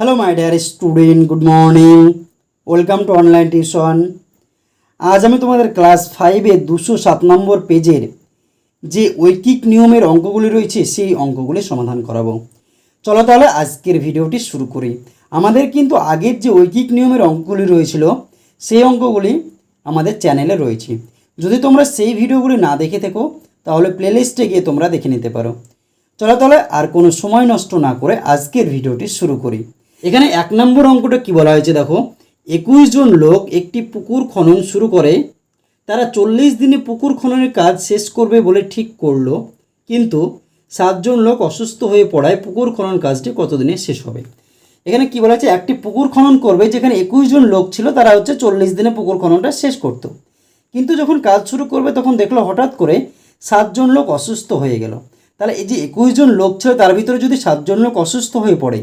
Hello my dear student good morning welcome to online tuition আজ আমি তোমাদের class ফাইভে দুশো সাত নম্বর পেজের যে ঐকিক নিয়মের অঙ্কগুলি রয়েছে, সেই অঙ্কগুলি সমাধান করাবো। চলো তাহলে আজকের ভিডিওটি শুরু করি। আমাদের কিন্তু আগের যে ঐকিক নিয়মের অঙ্কগুলি রয়েছিল, সেই অঙ্কগুলি আমাদের চ্যানেলে রয়েছে। যদি তোমরা সেই ভিডিওগুলি না দেখে থেকো, তাহলে প্লেলিস্টে গিয়ে তোমরা দেখে নিতে পারো। চলো আর কোনো সময় নষ্ট না করে আজকের ভিডিওটি শুরু করি। এখানে এক নম্বর অঙ্কটা কি বলা হয়েছে দেখো, একুশ জন লোক একটি পুকুর খনন শুরু করে, তারা চল্লিশ দিনে পুকুর খননের কাজ শেষ করবে বলে ঠিক করল, কিন্তু সাতজন লোক অসুস্থ হয়ে পড়ায় পুকুর খনন কাজটি কতদিনে শেষ হবে? এখানে কি বলা হচ্ছে একটি পুকুর খনন করবে, যেখানে একুশ জন লোক ছিল, তারা হচ্ছে চল্লিশ দিনে পুকুর খননটা শেষ করতো। কিন্তু যখন কাজ শুরু করবে, তখন দেখল হঠাৎ করে সাতজন লোক অসুস্থ হয়ে গেল। তাহলে এই যে একুশ জন লোক ছিল, তার ভিতরে যদি সাতজন লোক অসুস্থ হয়ে পড়ে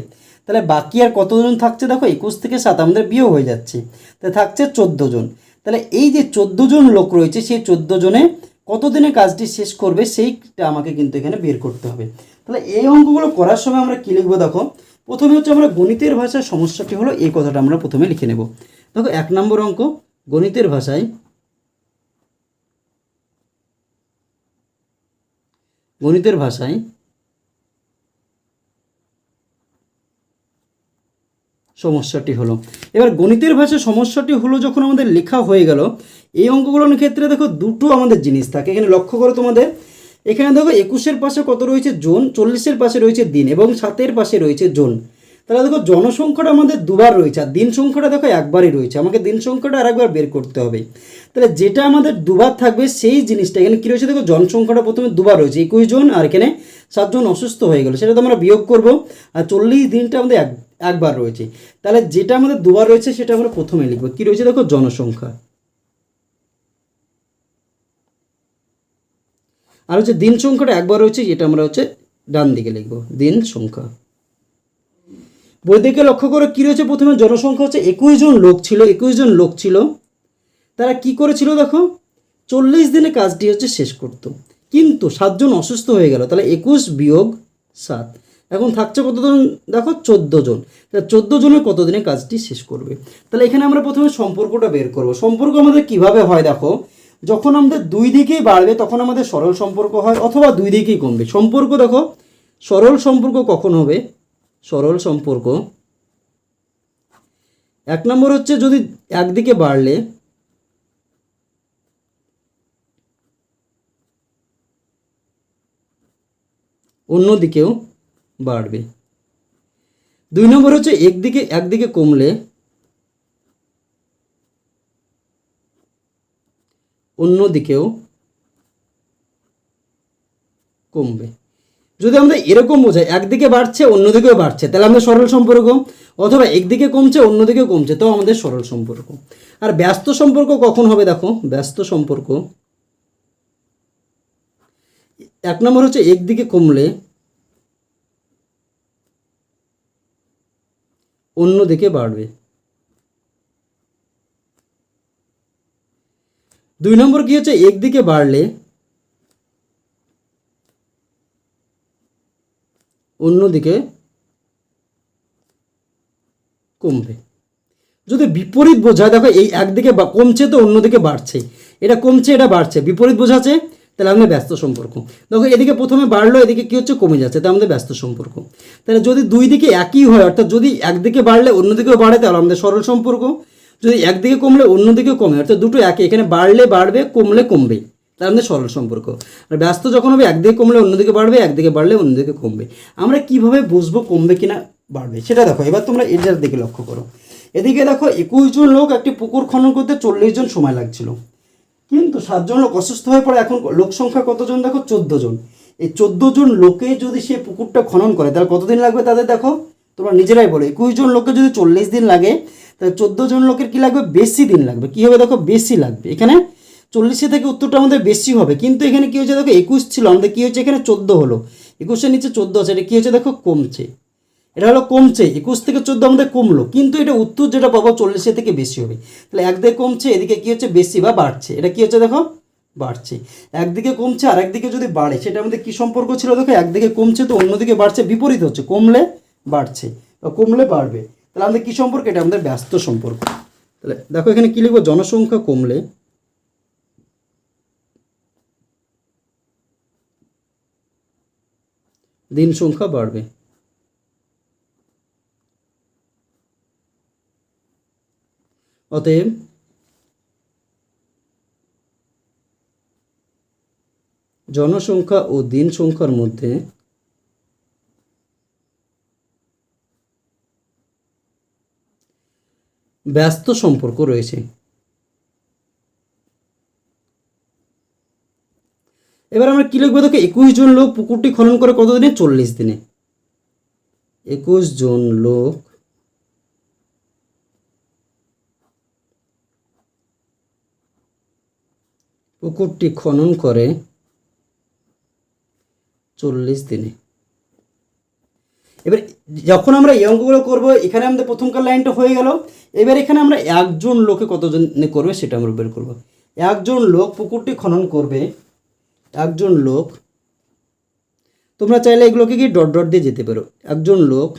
তাহলে বাকি আর কতজন থাকছে? দেখো, একুশ থেকে সাত, আমাদের বিয়ে হয়ে যাচ্ছে। তাহলে থাকছে চোদ্দ জন। তাহলে এই যে চোদ্দ জন লোক রয়েছে, সেই চোদ্দ জনে কতদিনে কাজটি শেষ করবে, সেইটা আমাকে কিন্তু এখানে বের করতে হবে। তাহলে এই অঙ্কগুলো করার সময় আমরা কী লিখব দেখো? প্রথমে হচ্ছে আমরা গণিতের ভাষার সমস্যাটি হলো, এই কথাটা আমরা প্রথমে লিখে নেব। দেখো, এক নম্বর অঙ্ক, গণিতের ভাষায় গণিতের ভাষায় সমস্যাটি হলো। এবার গণিতের ভাষায় সমস্যাটি হলো যখন আমাদের লেখা হয়ে গেল, এই অঙ্কগুলোর ক্ষেত্রে দেখো দুটো আমাদের জিনিস থাকে। এখানে লক্ষ্য করো তোমাদের। এখানে দেখো একুশের পাশে কত রয়েছে জোন, চল্লিশের পাশে রয়েছে দিন এবং সাতের পাশে রয়েছে জোন। তাহলে দেখো জনসংখ্যাটা আমাদের দুবার রয়েছে আর দিন সংখ্যাটা দেখো একবারই রয়েছে। আমাকে দিন সংখ্যাটা আরেকবার বের করতে হবে। তাহলে যেটা আমাদের দুবার থাকবে সেই জিনিসটা, এখানে কী রয়েছে দেখো জনসংখ্যাটা প্রথমে দুবার রয়েছে, একুশ জন আর এখানে সাতজন অসুস্থ হয়ে গেলো, সেটা তো আমরা বিয়োগ করব। আর চল্লিশ দিনটা আমাদের এক একবার রয়েছে। তাহলে যেটা আমাদের দুবার রয়েছে, সেটা আমরা প্রথমে লিখব। কী রয়েছে দেখো? জনসংখ্যা। আর হচ্ছে দিন সংখ্যাটা একবার রয়েছে, যেটা আমরা হচ্ছে ডান দিকে লিখব। দিন সংখ্যা। বই দেখে লক্ষ্য করে, কী রয়েছে প্রথমে? জনসংখ্যা হচ্ছে একুশ জন লোক ছিল, একুশ জন লোক ছিল। তারা কি করেছিল দেখো? চল্লিশ দিনে কাজটি হচ্ছে শেষ করতো। কিন্তু সাতজন অসুস্থ হয়ে গেল। তাহলে একুশ বিয়োগ সাত। এখন থাকছে কতজন দেখো চোদ্দ জন। চোদ্দ জনের কতদিনে কাজটি শেষ করবে? তাহলে এখানে আমরা প্রথমে সম্পর্কটা বের করব। সম্পর্ক আমাদের কীভাবে হয় দেখো? যখন আমাদের দুই দিকেই বাড়বে, তখন আমাদের সরল সম্পর্ক হয় অথবা দুই দিকেই কমবে। সম্পর্ক দেখো, সরল সম্পর্ক কখন হবে? সরল সম্পর্ক এক নম্বর হচ্ছে যদি একদিকে বাড়লে, অন্যদিকেও বাড়বে। দুই নম্বর হচ্ছে একদিকে একদিকে কমলে অন্যদিকেও কমবে। যদি আমরা এরকম বোঝাই একদিকে বাড়ছে, অন্যদিকেও বাড়ছে, তাহলে আমাদের সরল সম্পর্ক, অথবা একদিকে কমছে, অন্যদিকে কমছে তো আমাদের সরল সম্পর্ক। আর ব্যস্ত সম্পর্ক কখন হবে দেখো? ব্যস্ত সম্পর্ক এক নম্বর হচ্ছে একদিকে কমলে অন্যদিকে বাড়বে। দুই নম্বর কি হচ্ছে? একদিকে বাড়লে অন্যদিকে কমবে। যদি বিপরীত বোঝায়, দেখো এই একদিকে কমছে তো অন্যদিকে বাড়ছে। এটা কমছে, এটা বাড়ছে। বিপরীত বোঝাচ্ছে তাহলে আমাদের ব্যস্ত সম্পর্ক। দেখো, এদিকে প্রথমে বাড়লো, এদিকে কী হচ্ছে? কমে যাচ্ছে, তাহলে আমাদের ব্যস্ত সম্পর্ক। তাহলে যদি দুই দিকে একই হয়, অর্থাৎ যদি একদিকে বাড়লে অন্যদিকেও বাড়ে, তাহলে আমাদের সরল সম্পর্ক। যদি একদিকে কমলে অন্যদিকে কমে, অর্থাৎ দুটো একই এখানে বাড়লে বাড়বে, কমলে কমবে তার আমাদের সরল সম্পর্ক। আর ব্যস্ত যখন হবে একদিকে কমলে অন্যদিকে বাড়বে একদিকে বাড়লে অন্যদিকে কমবে। আমরা কীভাবে বুঝব কমবে কিনা বাড়বে? সেটা দেখো, এবার তোমরা এটার দিকে লক্ষ্য করো। এদিকে দেখো, একুশ জন লোক একটি পুকুর খনন করতে চল্লিশ জন সময় লাগছিল। কিন্তু সাতজন লোক অসুস্থ হয়ে পড়ে এখন লোক সংখ্যা কতজন দেখো? চোদ্দ জন এই চোদ্দ জন লোকে যদি সে পুকুরটা খনন করে, তাহলে কতদিন লাগবে তাদের দেখো? তোমরা নিজেরাই বলো। একুশ জন লোকের যদি চল্লিশ দিন লাগে, তাহলে চোদ্দ জন লোকের কি লাগবে? বেশি দিন লাগবে। কি হবে দেখো? বেশি লাগবে। এখানে চল্লিশে থেকে উত্তরটা আমাদের বেশি হবে। কিন্তু এখানে কি হয়েছে দেখো? একুশ ছিল। আমাদের কি হয়েছে? এখানে চোদ্দ হলো। একুশের নিচে চোদ্দ আছে। এটা কি হয়েছে দেখো? কমছে। এটা হলো কমছে, একুশ থেকে চোদ্দ আমাদের কমলো, কিন্তু এটা উত্তর যেটা পাবো চল্লিশে থেকে বেশি হবে। তাহলে একদিকে কমছে, এদিকে কি হচ্ছে? বেশি বা বাড়ছে। এটা কি হচ্ছে দেখো? বাড়ছে। একদিকে কমছে আর একদিকে যদি বাড়ে, সেটা আমাদের কি সম্পর্ক ছিল দেখো? একদিকে কমছে তো অন্যদিকে বাড়ছে, বিপরীত হচ্ছে, কমলে বাড়ছে বা কমলে বাড়বে। তাহলে আমাদের কী সম্পর্ক? এটা আমাদের ব্যস্ত সম্পর্ক। তাহলে দেখো এখানে কী লিখব? জনসংখ্যা কমলে। দিন সংখ্যা বাড়বে। অতএব জনসংখ্যা ও দিন সংখ্যার মধ্যে ব্যস্ত সম্পর্ক রয়েছে। এবার আমরা কি লিখব? দেখো, একুশ জন লোক পুকুরটি খনন করে কত দিনে চল্লিশ দিনে। একুশ জন লোক পুকুরটি খনন করে চল্লিশ দিনে। এবার যখন আমরা এই অঙ্কগুলো করব, এখানে আমাদের প্রথমকার লাইনটা হয়ে গেল। এবার এখানে আমরা একজন লোকে কতজন করবে সেটা আমরা বের করব। একজন লোক পুকুরটি খনন করবে, একজন লোক, তোমরা চাইলে এগুলোকে কি ডট ডট দিয়ে যেতে পারো। একজন লোক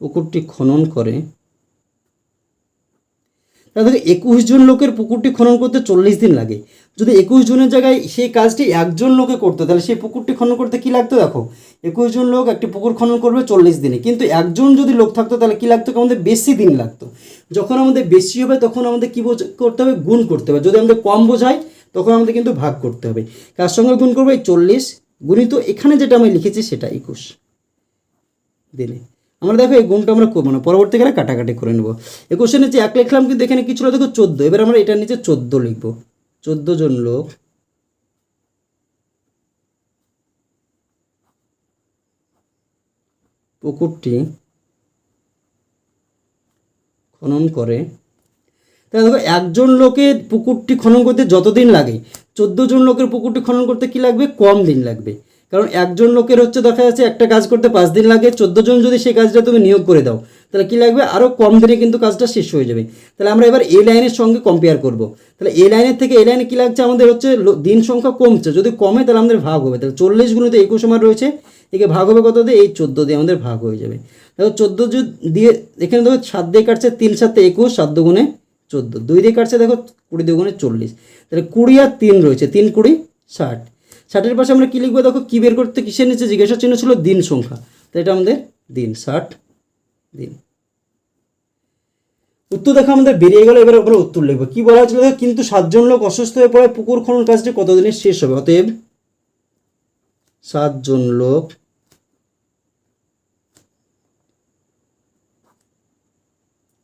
পুকুরটি খনন করে তাহলে দেখো, একুশ জন লোকের পুকুরটি খনন করতে চল্লিশ দিন লাগে। যদি একুশ জনের জায়গায় সেই কাজটি একজন লোকে করতো, তাহলে সেই পুকুরটি খনন করতে কি লাগতো দেখো? একুশ জন লোক একটি পুকুর খনন করবে চল্লিশ দিনে। কিন্তু একজন যদি লোক থাকতো, তাহলে কি লাগতো? আমাদের বেশি দিন লাগতো। যখন আমাদের বেশি হবে, তখন আমাদের কী করতে হবে? গুণ করতে হবে। যদি আমাদের কম বোঝায়, তখন আমাদের কিন্তু ভাগ করতে হবে। কার সঙ্গে গুণ করব? এই চল্লিশ গুণিত এখানে যেটা আমি লিখেছি, সেটা একুশ দিনে। আমরা দেখো এই গুণটা আমরা করব না। পরবর্তীকালে কাটাকাটি করে নেব। একুশের নিচে এক লিখলাম কিন্তু এখানে কি ছিল? দেখো চোদ্দ। এবার আমরা এটার নিচে চোদ্দ লিখব। চোদ্দ জন লোক। পুকুরটি খনন করে। তাহলে দেখো একজন লোকের পুকুরটি খনন করতে যতদিন লাগে, চোদ্দ জন লোকের পুকুরটি খনন করতে কি লাগবে? কম দিন লাগবে। কারণ একজন লোকের হচ্ছে দেখা যাচ্ছে একটা কাজ করতে পাঁচ দিন লাগে, চোদ্দ জন যদি সেই কাজটা তুমি নিয়োগ করে দাও, তাহলে কি লাগবে? আরও কম দিনে কিন্তু কাজটা শেষ হয়ে যাবে। তাহলে আমরা এবার এই লাইনের সঙ্গে কম্পেয়ার করব। তাহলে এই লাইনের থেকে এই লাইনে কী লাগছে? আমাদের হচ্ছে দিন সংখ্যা কমছে। যদি কমে, তাহলে আমাদের ভাগ হবে। তাহলে চল্লিশ গুণিত একুশ আমার রয়েছে। একে ভাগ হবে কত? দিয়ে এই চোদ্দ দিয়ে আমাদের ভাগ হয়ে যাবে। দেখো চোদ্দ দিয়ে, এখানে দেখো সাত দিয়ে কাটছে তিন সাতে একুশ, সাত দুগুণে চোদ্দ। দুই দিয়ে কাটছে দেখো কুড়ি দুগুণে চল্লিশ। তাহলে কুড়ি আর তিন রয়েছে, তিন কুড়ি ষাট। ষাটের পাশে আমরা কী লিখব? দেখো, কী বের করতে, কিসের নিচে জিজ্ঞাসা চিহ্ন ছিল দিন সংখ্যা। তো এটা আমাদের দিন, ষাট দিন। উত্তর দেখো, আমাদের বেরিয়ে গেল, এবার ওপরে উত্তর লিখব। কী বলা হয়েছিল? কিন্তু সাতজন লোক অসুস্থ হয়ে পড়ে, পুকুর খনন কাজটি কতদিনে শেষ হবে? অতএব সাতজন লোক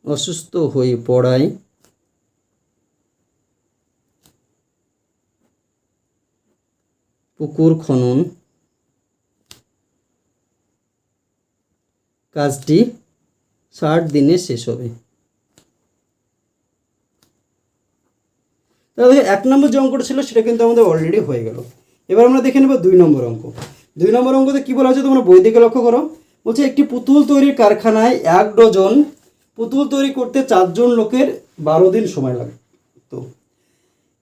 অসুস্থ হয়ে পড়ায় পুকুর খনন কাজটি ষাট দিনে শেষ হবে। তাহলে এক নম্বর যে অঙ্কটা ছিল সেটা কিন্তু আমাদের অলরেডি হয়ে গেল। এবার আমরা দেখে নেব দুই নম্বর অঙ্ক। দুই নম্বর অঙ্কতে কী বলা হচ্ছে তোমরা বই দিকে লক্ষ্য করো। বলছে, একটি পুতুল তৈরির কারখানায় এক ডজন পুতুল তৈরি করতে চারজন লোকের বারো দিন সময় লাগে। তো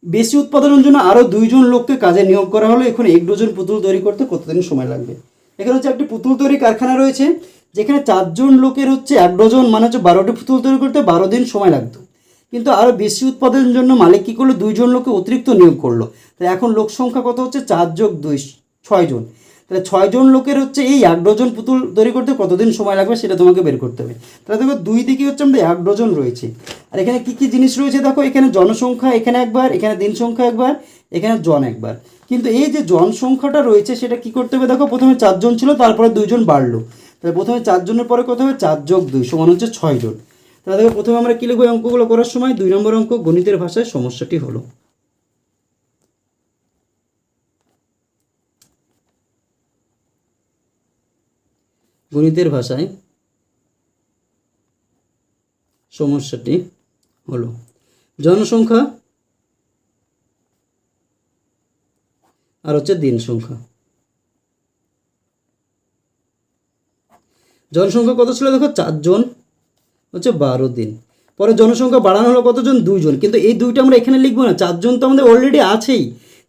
বেশি উৎপাদনের জন্য আরও দুইজন লোককে কাজে নিয়োগ করা হলো। এখন এক ডজন পুতুল তৈরি করতে কতদিন সময় লাগবে? এখানে হচ্ছে একটি পুতুল তৈরি কারখানা রয়েছে, যেখানে চারজন লোকের হচ্ছে এক ডজন মানে হচ্ছে বারোটি পুতুল তৈরি করতে বারো দিন সময় লাগতো। কিন্তু আরও বেশি উৎপাদনের জন্য মালিক কী করল? দুইজন লোককে অতিরিক্ত নিয়োগ করল। তাই এখন লোক সংখ্যা কত হচ্ছে? চার যোগ দুই ছয়জন তাহলে ছয়জন লোকের হচ্ছে এই এক ডজন পুতুল তৈরি করতে কতদিন সময় লাগবে সেটা তোমাকে বের করতে হবে। তাহলে দেখো দুই দিকে হচ্ছে আমাদের এক ডজন রয়েছে। আর এখানে কি কি জিনিস রয়েছে দেখো, এখানে জনসংখ্যা, এখানে একবার, এখানে দিন সংখ্যা একবার, এখানে জন একবার। কিন্তু এই যে জনসংখ্যাটা রয়েছে সেটা কি করতে হবে দেখো, প্রথমে চারজন ছিল, তারপরে দুইজন বাড়লো। তাহলে প্রথমে চারজনের পরে কত হবে? চার যোগ দুই সমান হচ্ছে ছয়জন তাহলে দেখো প্রথমে আমরা কী লিখব অঙ্কগুলো করার সময়? দুই নম্বর অঙ্ক গণিতের ভাষায় সমস্যাটি হলো। গণিতের ভাষায় সমস্যাটি হলো, জনসংখ্যা আর হচ্ছে দিন সংখ্যা। জনসংখ্যা কত ছিল দেখো? চারজন হচ্ছে বারো দিন। পরে জনসংখ্যা বাড়ানো হলো কতজন? দুইজন। কিন্তু এই দুইটা আমরা এখানে লিখব না। চারজন তো আমাদের অলরেডি আছেই।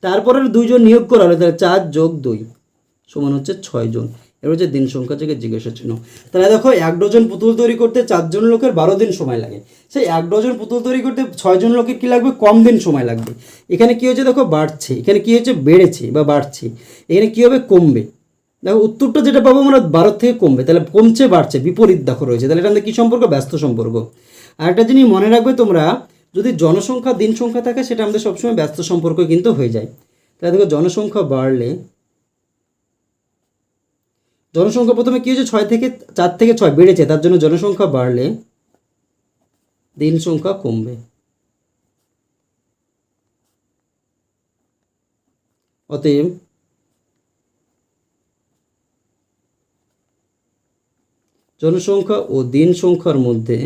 তারপরে দুইজন নিয়োগ করা হলো, তাহলে চার যোগ দুই সমান হচ্ছে ছয়জন। এর হচ্ছে দিন সংখ্যা থেকে জিজ্ঞাসার জন্য তাহলে দেখো, এক ডজন পুতুল তৈরি করতে চারজন লোকের বারো দিন সময় লাগে। সেই এক ডজন পুতুল তৈরি করতে ছয়জন লোকের কী লাগবে? কম দিন সময় লাগবে। এখানে কী হচ্ছে দেখো, বাড়ছে। এখানে কী হচ্ছে বেড়েছে বা বাড়ছে। এখানে কী হবে? কমবে। দেখো, উত্তরটা যেটা পাবো আমরা বারো থেকে কমবে। তাহলে কমছে, বাড়ছে, বিপরীত দেখো রয়েছে। তাহলে এটা আমাদের কী সম্পর্ক? ব্যস্ত সম্পর্ক। আর একটা জিনিস মনে রাখবে তোমরা, যদি জনসংখ্যা, দিন সংখ্যা থাকে, সেটা আমাদের সবসময় ব্যস্ত সম্পর্ক কিন্তু হয়ে যায়। তাহলে দেখো, জনসংখ্যা বাড়লে জনসংখ্যা প্রথমে কী হয়েছে? ছয় থেকে চার থেকে ছয় বেড়েছে, তার জন্য জনসংখ্যা বাড়লে দিন সংখ্যা কমবে। অতএব জনসংখ্যা ও দিন সংখ্যার মধ্যে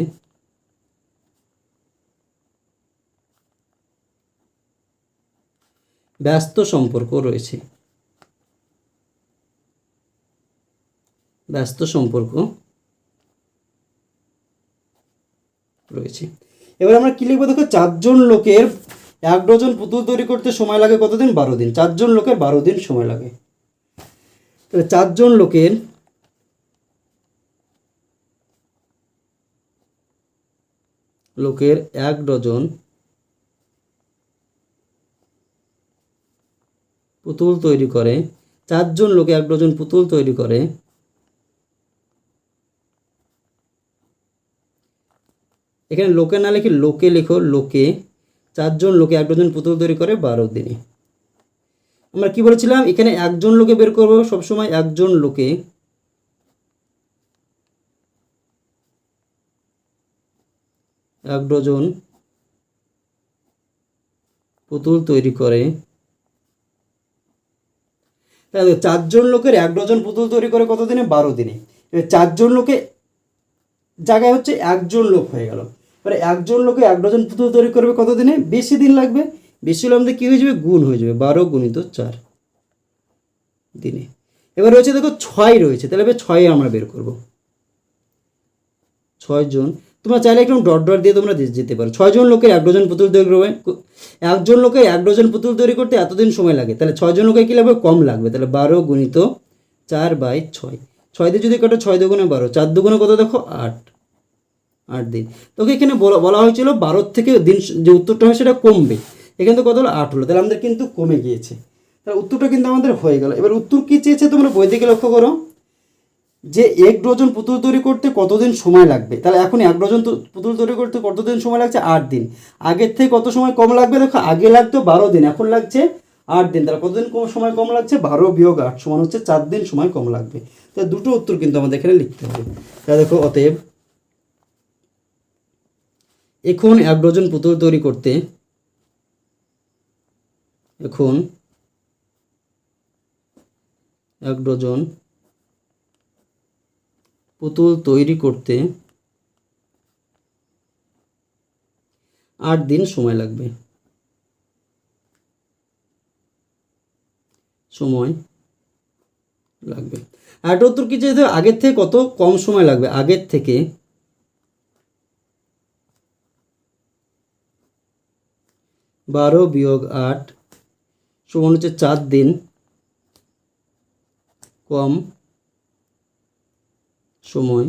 ব্যস্ত সম্পর্ক রয়েছে। ব্যস্ত সম্পর্ক রয়েছে। এবার আমরা কি লিখব? দেখো, চারজন লোকের এক ডজন পুতুল তৈরি করতে সময় লাগে কতদিন? বারো দিন। চারজন লোকের বারো দিন সময় লাগে। তাহলে চারজন লোকের লোকের এক ডজন পুতুল তৈরি করে, চারজন লোকে এক ডজন পুতুল তৈরি করে এখানে লোকে না লিখে লোকে লেখো, লোকে। চারজন লোকে এক ডজন পুতুল তৈরি করে বারো দিনে। আমরা কি বলেছিলাম? এখানে একজন লোকে বের করব, সবসময় একজন লোকে। এক ডজন পুতুল তৈরি করে। চারজন লোকের এক ডজন পুতুল তৈরি করে কত দিনে? বারো দিনে। চারজন লোকে জায়গায় হচ্ছে একজন লোক হয়ে গেল। এবারে একজন লোকে এক ডজন পুতুল তৈরি করবে কত দিনে বেশি দিন লাগবে। বেশি হলে আমাদের কী হয়ে যাবে? গুণ হয়ে যাবে। বারো গুণিত চার দিনে। এবার রয়েছে দেখো ছয় রয়েছে। তাহলে এবার ছয় আমরা বের করব। ছয়জন তোমরা চাইলে একদম ডট ডট দিয়ে তোমরা যেতে পারো। ছয়জন লোকের এক ডজন পুতুল তৈরি করবে। একজন লোকের এক ডজন পুতুল তৈরি করতে এতদিন সময় লাগে। তাহলে ছয়জন লোকের কী লাগবে? কম লাগবে। তাহলে বারো গুণিত চার বাই ছয়। ছয় দিয়ে যদি কাটো ছয় দুগুণে বারো। চার দুগুণে কত দেখো? আট। আট দিন। তোকে এখানে বলা বলা হয়েছিল বারো থেকে দিন যে উত্তরটা হয় সেটা কমবে। এখানে তো কত হলো? আট হলো। তাহলে আমাদের কিন্তু কমে গিয়েছে। তাহলে উত্তরটা কিন্তু আমাদের হয়ে গেল। এবার উত্তর কী চেয়েছে তোমরা বই থেকে লক্ষ্য করো? যে এক ডজন পুতুল তৈরি করতে কতদিন সময় লাগবে? তাহলে এখন এক ডজন পুতুল তৈরি করতে কতদিন সময় লাগছে? আট দিন। আগের থেকে কত সময় কম লাগবে? দেখো, আগে লাগতো বারো দিন, এখন লাগছে আট দিন। তাহলে কতদিন কম, সময় কম লাগছে? বারো বিয়োগ আট সমান হচ্ছে চার দিন সময় কম লাগবে। তাহলে দুটো উত্তর কিন্তু আমাদের এখানে লিখতে হবে। তাহলে দেখো, অতএব এখন এক ডজন পুতুল তৈরি করতে এখন এক ডজন পুতুল তৈরি করতে আট দিন সময় লাগবে। সময় লাগবে। একটা উত্তর কি যেহেতু আগের থেকে কত কম সময় লাগবে? আগের থেকে বারো বিয়োগ আট সমান হচ্ছে চার দিন কম সময়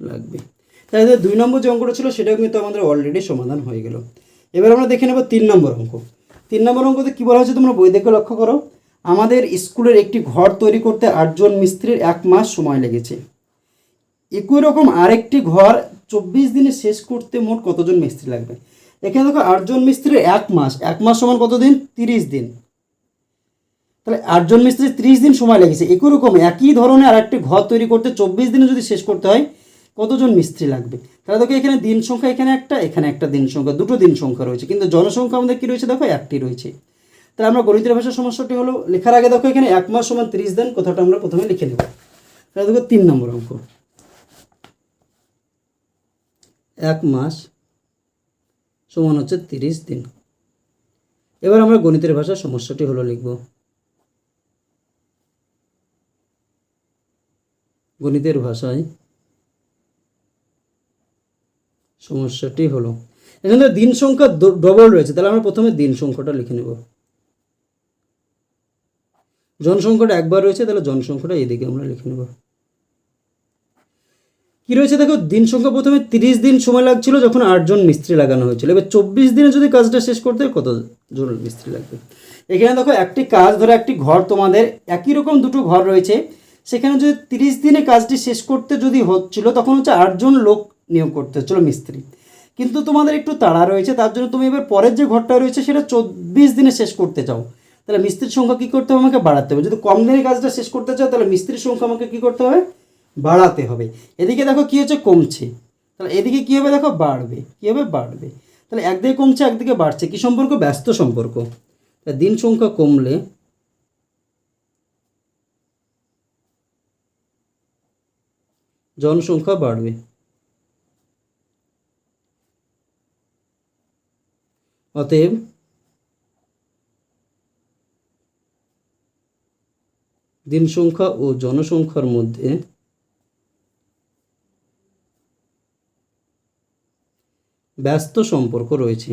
লাগবে। তাহলে দুই নম্বর যে অঙ্কটা ছিল সেটাও কিন্তু আমাদের অলরেডি সমাধান হয়ে গেল। এবার আমরা দেখে নেব তিন নম্বর অঙ্ক। তিন নম্বর অঙ্কতে কী বলা হয়েছে তোমরা বই দেখে লক্ষ্য করো? আমাদের স্কুলের একটি ঘর তৈরি করতে আটজন মিস্ত্রির এক মাস সময় লেগেছে। একই রকম আরেকটি ঘর চব্বিশ দিনে শেষ করতে মোট কতজন মিস্ত্রি লাগবে? এখানে দেখো আটজন মিস্ত্রির এক মাস। এক মাস সমান কতদিন? তিরিশ দিন। তাহলে আটজন মিস্ত্রি ত্রিশ দিন সময় লেগেছে। একই রকম, একই ধরনের আর একটি ঘর তৈরি করতে চব্বিশ দিনে যদি শেষ করতে হয়, কতজন মিস্ত্রি লাগবে? তাহলে দেখো এখানে দিন সংখ্যা এখানে একটা এখানে একটা দিন সংখ্যা, দুটো দিন সংখ্যা রয়েছে। কিন্তু জনসংখ্যা আমাদের কী রয়েছে? দেখো একটি রয়েছে। তাহলে আমরা গণিতের ভাষার সমস্যাটি হলো, লেখার আগে দেখো এখানে এক মাস সমান তিরিশ দিন, কথাটা আমরা প্রথমে লিখে নেব। তাহলে দেখো তিন নম্বর অঙ্ক। এক মাস সমান হচ্ছে তিরিশ দিন। এবার আমরা গণিতের ভাষার সমস্যাটি হলো লিখব। গণিতের ভাষায় সমস্যাটি হলো, এখানে দিন সংখ্যা ডবল রয়েছে, তাহলে আমরা প্রথমে দিন সংখ্যাটা লিখে নেব। জনসংখ্যাটা একবার রয়েছে, তাহলে জনসংখ্যাটা এদিকে আমরা লিখে নেব। কি রয়েছে দেখো? দিন সংখ্যা প্রথমে তিরিশ দিন সময় লাগছিল যখন আটজন মিস্ত্রি লাগানো হয়েছিল। এবার চব্বিশ দিনে যদি কাজটা শেষ করতে কত জন মিস্ত্রি লাগবে? এখানে দেখো, একটি কাজ ধরো, একটি ঘর তোমাদের একই রকম দুটো ঘর রয়েছে। সেখানে যদি তিরিশ দিনে কাজটি শেষ করতে যদি হচ্ছিল, তখন হচ্ছে আটজন লোক নিয়োগ করতে হচ্ছিল মিস্ত্রি। কিন্তু তোমাদের একটু তাড়া রয়েছে, তার জন্য তুমি এবার পরের যে ঘরটা রয়েছে, সেটা চব্বিশ দিনে শেষ করতে চাও। তাহলে মিস্ত্রির সংখ্যা কী করতে হবে? আমাকে বাড়াতে হবে। যদি কম দিনে কাজটা শেষ করতে চাও, তাহলে মিস্ত্রির সংখ্যা আমাকে কী করতে হবে? বাড়াতে হবে। এদিকে দেখো কী হচ্ছে? কমছে। তাহলে এদিকে কী হবে দেখো? বাড়বে। কী হবে? বাড়বে। তাহলে একদিকে কমছে, একদিকে বাড়ছে। কী সম্পর্ক? ব্যস্ত সম্পর্ক। দিন সংখ্যা কমলে জনসংখ্যা বাড়বে। অতএব দিন সংখ্যা ও জনসংখ্যার মধ্যে ব্যস্ত সম্পর্ক রয়েছে।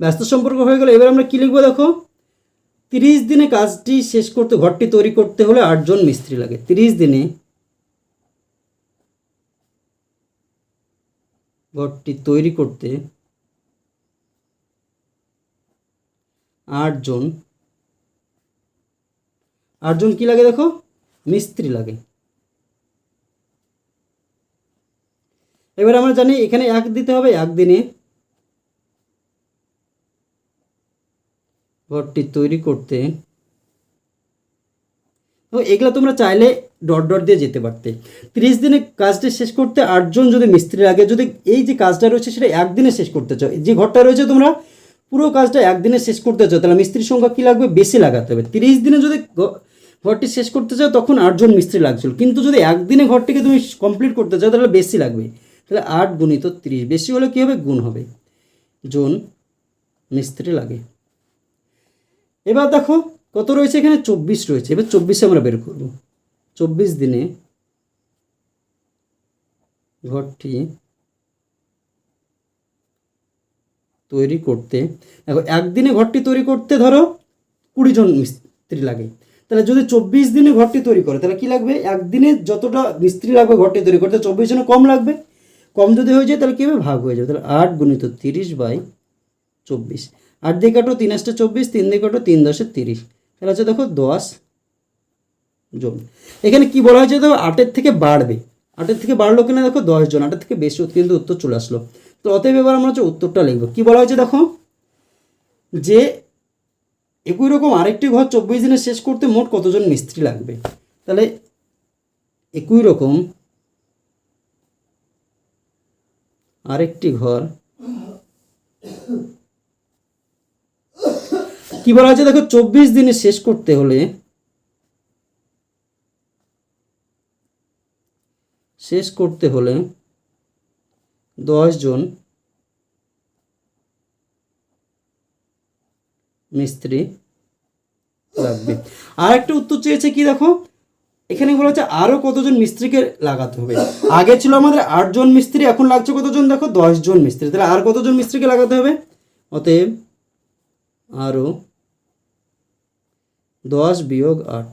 ব্যস্ত সম্পর্ক হয়ে গেলে। এবার আমরা কি লিখব দেখো? তিরিশ দিনে কাজটি শেষ করতে, ঘরটি তৈরি করতে হলে আটজন মিস্ত্রি লাগে। তিরিশ দিনে ঘরটি তৈরি করতে আটজন আটজন কি লাগে দেখো? মিস্ত্রি লাগে। এবার আমরা জানি এখানে এক দিতে হবে একদিনে ঘরটি তৈরি করতে। তো এগুলো তোমরা চাইলে ডট ডট দিয়ে যেতে পারতে। তিরিশ দিনে কাজটা শেষ করতে আটজন যদি মিস্ত্রি লাগে, যদি এই যে কাজটা রয়েছে সেটা একদিনে শেষ করতে চাও যে ঘরটা রয়েছে তোমরা, পুরো কাজটা একদিনে শেষ করতে চাও, তাহলে মিস্ত্রির সংখ্যা কী লাগবে? বেশি লাগাতে হবে। তিরিশ দিনে যদি ঘরটি শেষ করতে চাও, তখন আটজন মিস্ত্রি লাগছিল। কিন্তু যদি একদিনে ঘরটিকে তুমি কমপ্লিট করতে চাও, তাহলে বেশি লাগবে। তাহলে আট গুণিত তিরিশ। বেশি হলে কী হবে? গুণ হবে। জন মিস্ত্রি লাগে। এবার দেখো কত রয়েছে এখানে? চব্বিশ রয়েছে। এবার চব্বিশে আমরা বের করব। চব্বিশ দিনে ঘরটি তৈরি করতে, দেখো একদিনে ঘরটি তৈরি করতে ধরো কুড়ি জন মিস্ত্রি লাগে। তাহলে যদি চব্বিশ দিনে ঘরটি তৈরি করে, তাহলে কি লাগবে? একদিনে যতটা মিস্ত্রি লাগবে ঘরটি তৈরি করতে, চব্বিশ জনে কম লাগবে। কম যদি হয়ে যায়, তাহলে কী হবে ভাগ হয়ে যাবে? তাহলে আট গুণিত তিরিশ বাই চব্বিশ। আট দিয়ে কাটো, তিন আসটা চব্বিশ, তিন দিয়ে কাটো, তিন দশে তিরিশ। তাহলে হচ্ছে দেখো দশ জন এখানে কি বলা হয়েছে দেখো, আটের থেকে বাড়বে। আটের থেকে বাড়লো কিনা দেখো দশ জন আটের থেকে বেশি কিন্তু উত্তর চলে আসলো। তো অতএব এবার আমরা হচ্ছে উত্তরটা লিখব। কি বলা হয়েছে দেখো? যে একই রকম আরেকটি ঘর চব্বিশ দিনে শেষ করতে মোট কতজন মিস্ত্রি লাগবে? তাহলে একই রকম আরেকটি ঘর। কি বলা আছে দেখো, চব্বিশ দিনে শেষ করতে হলে শেষ করতে হলে দশ জন মিস্ত্রি লাগবে। আর একটা উত্তর চেয়েছে কি দেখো? এখানে বলা হচ্ছে আরও কতজন মিস্ত্রিকে লাগাতে হবে। আগে ছিল আমাদের আটজন মিস্ত্রি, এখন লাগছে কতজন? দেখো, দশজন মিস্ত্রি। তাহলে আর কতজন মিস্ত্রিকে লাগাতে হবে? অতএব আরও দশ বিয়োগ আট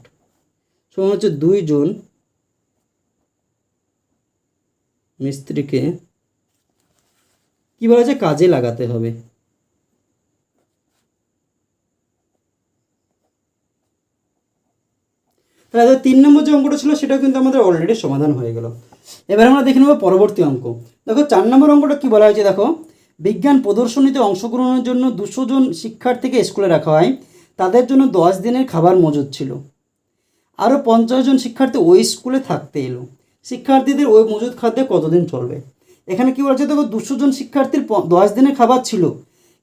সমান হচ্ছে দুইজন মিস্ত্রিকে কী বলা হচ্ছে কাজে লাগাতে হবে। তাহলে তিন নম্বর যে অঙ্কটা ছিল, সেটাও কিন্তু আমাদের অলরেডি সমাধান হয়ে গেল। এবার আমরা দেখে নেব পরবর্তী অঙ্ক। দেখো, চার নম্বর অঙ্কটা কী বলা হয়েছে? দেখো, বিজ্ঞান প্রদর্শনীতে অংশগ্রহণের জন্য দুশো জন শিক্ষার্থীকে স্কুলে রাখা হয়। তাদের জন্য দশ দিনের খাবার মজুদ ছিল। আরও পঞ্চাশ জন শিক্ষার্থী ওই স্কুলে থাকতে এলো। শিক্ষার্থীদের ওই মজুদ খাদ্যে কতদিন চলবে? এখানে কী বলছে? দেখো, দুশো জন শিক্ষার্থীর দশ দিনের খাবার ছিল।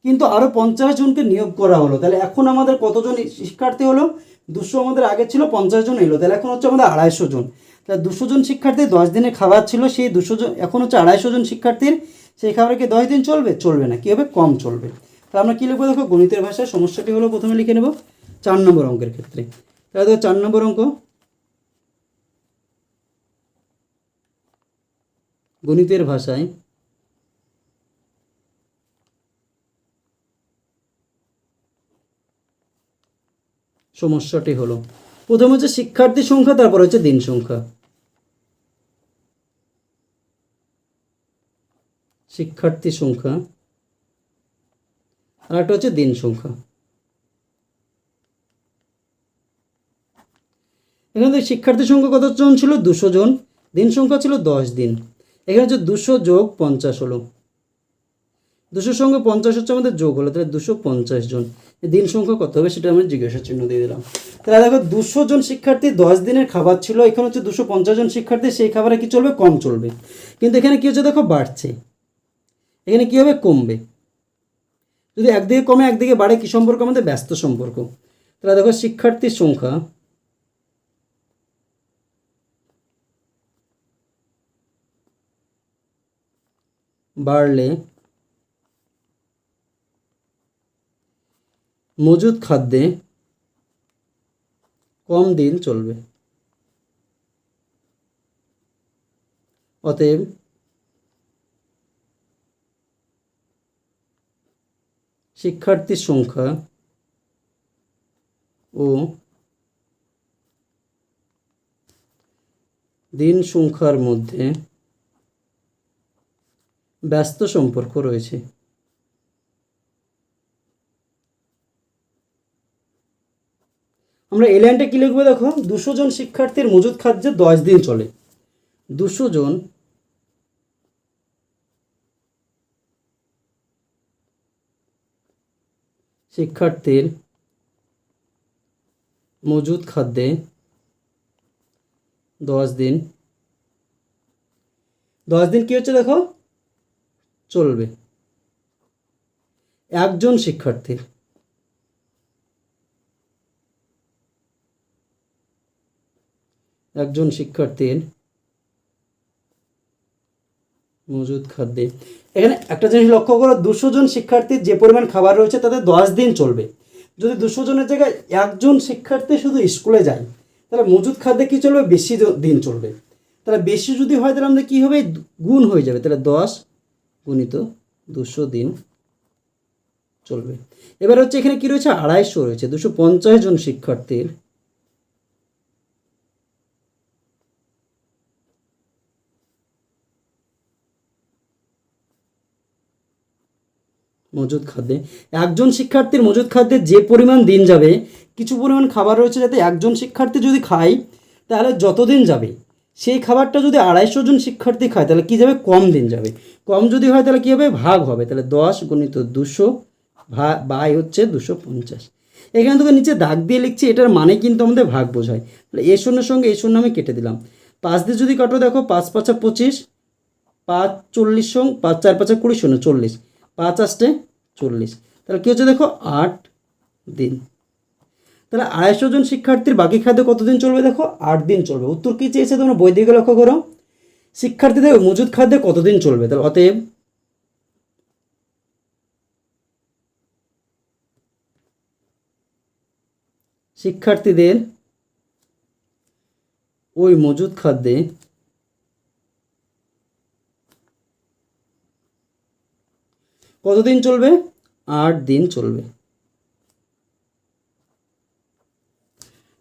কিন্তু আরও পঞ্চাশ জনকে নিয়োগ করা হলো। তাহলে এখন আমাদের কতজন শিক্ষার্থী হলো? দুশো আমাদের আগে ছিল পঞ্চাশ জন এলো, তাহলে এখন হচ্ছে আমাদের আড়াইশো জন। তাহলে দুশো জন শিক্ষার্থীর দশ দিনের খাবার ছিল, সেই দুশো জন, এখন হচ্ছে আড়াইশো জন শিক্ষার্থীর, সেই খাবারে কি দশ দিন চলবে? চলবে না, কী হবে? কম চলবে। তাহলে আমরা কী লিখব দেখো? গণিতের ভাষায় সমস্যাটি হলো প্রথমে লিখে নেব, চার নম্বর অঙ্কের ক্ষেত্রে। তাহলে দেখো চার নম্বর অঙ্ক। গণিতের ভাষায় সমস্যাটি হলো। প্রথম হচ্ছে শিক্ষার্থী সংখ্যা, তারপর হচ্ছে দিন সংখ্যা। শিক্ষার্থী সংখ্যা। আর একটা হচ্ছে দিন সংখ্যা। এখানে তো শিক্ষার্থী সংখ্যা কতজন ছিল? দুশো জন। দিন সংখ্যা ছিল দশ দিন। এখানে হচ্ছে দুশো যোগ পঞ্চাশ হলো। দুশোর সঙ্গে পঞ্চাশ হচ্ছে আমাদের যোগ হলো, তাহলে দুশো পঞ্চাশ জন। দিন সংখ্যা কত হবে সেটা আমি জিজ্ঞাসা চিহ্ন দিয়ে দিলাম। তাহলে দেখো, দুশো জন শিক্ষার্থী দশ দিনের খাবার ছিল, এখানে হচ্ছে দুশো পঞ্চাশ জন শিক্ষার্থী, সেই খাবারে কি চলবে? কম চলবে। কিন্তু এখানে কী হচ্ছে দেখো, বাড়ছে। এখানে কী হবে? কমবে। যদি একদিকে কমে, একদিকে বাড়ে, কী সম্পর্ক? আমাদের ব্যস্ত সম্পর্ক। তাহলে দেখো, শিক্ষার্থীর সংখ্যা বাড়লে মজুদ খাদ্যে কম দিন চলবে। অতএব শিক্ষার্থীর সংখ্যা ও দিন সংখ্যার মধ্যে ব্যস্ত সম্পর্ক রয়েছে। আমরা এই লাইনটা কী লিখব দেখো? দুশো জন শিক্ষার্থীর মজুদ খাদ্যে দশ দিন চলে। দুশো জন শিক্ষার্থীর মজুদ খাদ্যে দশ দিন। দশ দিন কী হচ্ছে দেখো? চলবে। একজন শিক্ষার্থীর একজন শিক্ষার্থীর মজুদ খাদ্যে। এখানে একটা জিনিস লক্ষ্য করো, দুশো জন শিক্ষার্থীর যে পরিমাণ খাবার রয়েছে তাদের দশ দিন চলবে। যদি দুশো জনের জায়গায় একজন শিক্ষার্থী শুধু স্কুলে যায়, তাহলে মজুদ খাদ্যে কী চলবে? বেশি দিন চলবে। তাহলে বেশি যদি হয়, তাহলে আমাদের কী হবে? গুণ হয়ে যাবে। তাহলে দশ গুণিত দুশো দিন চলবে। এবার হচ্ছে এখানে কী রয়েছে? আড়াইশো রয়েছে। দুশো পঞ্চাশ জন শিক্ষার্থীর মজুদ খাদ্যে। একজন শিক্ষার্থীর মজুদ খাদ্যে যে পরিমাণ দিন যাবে, কিছু পরিমাণ খাবার রয়েছে যাতে একজন শিক্ষার্থী যদি খায়, তাহলে যতদিন যাবে, সেই খাবারটা যদি আড়াইশো জন শিক্ষার্থী খায়, তাহলে কী যাবে? কম দিন যাবে। কম যদি হয়, তাহলে কী হবে? ভাগ হবে। তাহলে দশ গণিত দুশো বাই হচ্ছে দুশো পঞ্চাশ। এখানে তোকে নিচে দাগ দিয়ে লিখছি, এটার মানে কিন্তু আমাদের ভাগ বোঝায়। তাহলে এ শূন্যের সঙ্গে এই শূন্য আমি কেটে দিলাম। পাঁচ দিয়ে যদি কাটো, দেখো, পাঁচ পাঁচা পঁচিশ, পাঁচ চল্লিশ সং, পাঁচ চার পাঁচা কুড়ি শূন্য চল্লিশ। পাঁচ আসতে চল্লিশ। তাহলে কী হচ্ছে দেখো? আট দিন। তাহলে আড়াইশো জন শিক্ষার্থীর বাকি খাদ্য কতদিন চলবে দেখো? আট দিন চলবে। উত্তর কী চেয়েছে তোমরা? বই দিকে লক্ষ্য করো। শিক্ষার্থীদের মজুদ খাদ্যে কতদিন চলবে? তাহলে অতএব শিক্ষার্থীদের ওই মজুদ খাদ্যে কতদিন চলবে? আট দিন চলবে।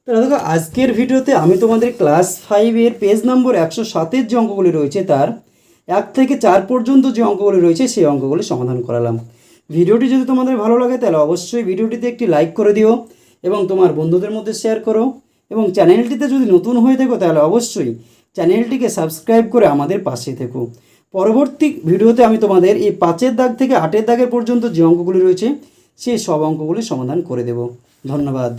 তাহলে দেখো আজকের ভিডিওতে আমি তোমাদের ক্লাস ফাইভের পেজ নম্বর একশো সাতের যে অঙ্কগুলি রয়েছে, তার এক থেকে চার পর্যন্ত যে অঙ্কগুলি রয়েছে, সেই অঙ্কগুলি সমাধান করালাম। ভিডিওটি যদি তোমাদের ভালো লাগে, তাহলে অবশ্যই ভিডিওটিতে একটি লাইক করে দিও এবং তোমার বন্ধুদের মধ্যে শেয়ার করো এবং চ্যানেলটিতে যদি নতুন হয়ে থাকো, তাহলে অবশ্যই চ্যানেলটিকে সাবস্ক্রাইব করে আমাদের পাশে থেকো। পরবর্তী ভিডিওতে আমি তোমাদের এই পাঁচের দাগ থেকে আটের দাগের পর্যন্ত যে অঙ্কগুলি রয়েছে, সেই সব অঙ্কগুলি সমাধান করে দেব। ধন্যবাদ।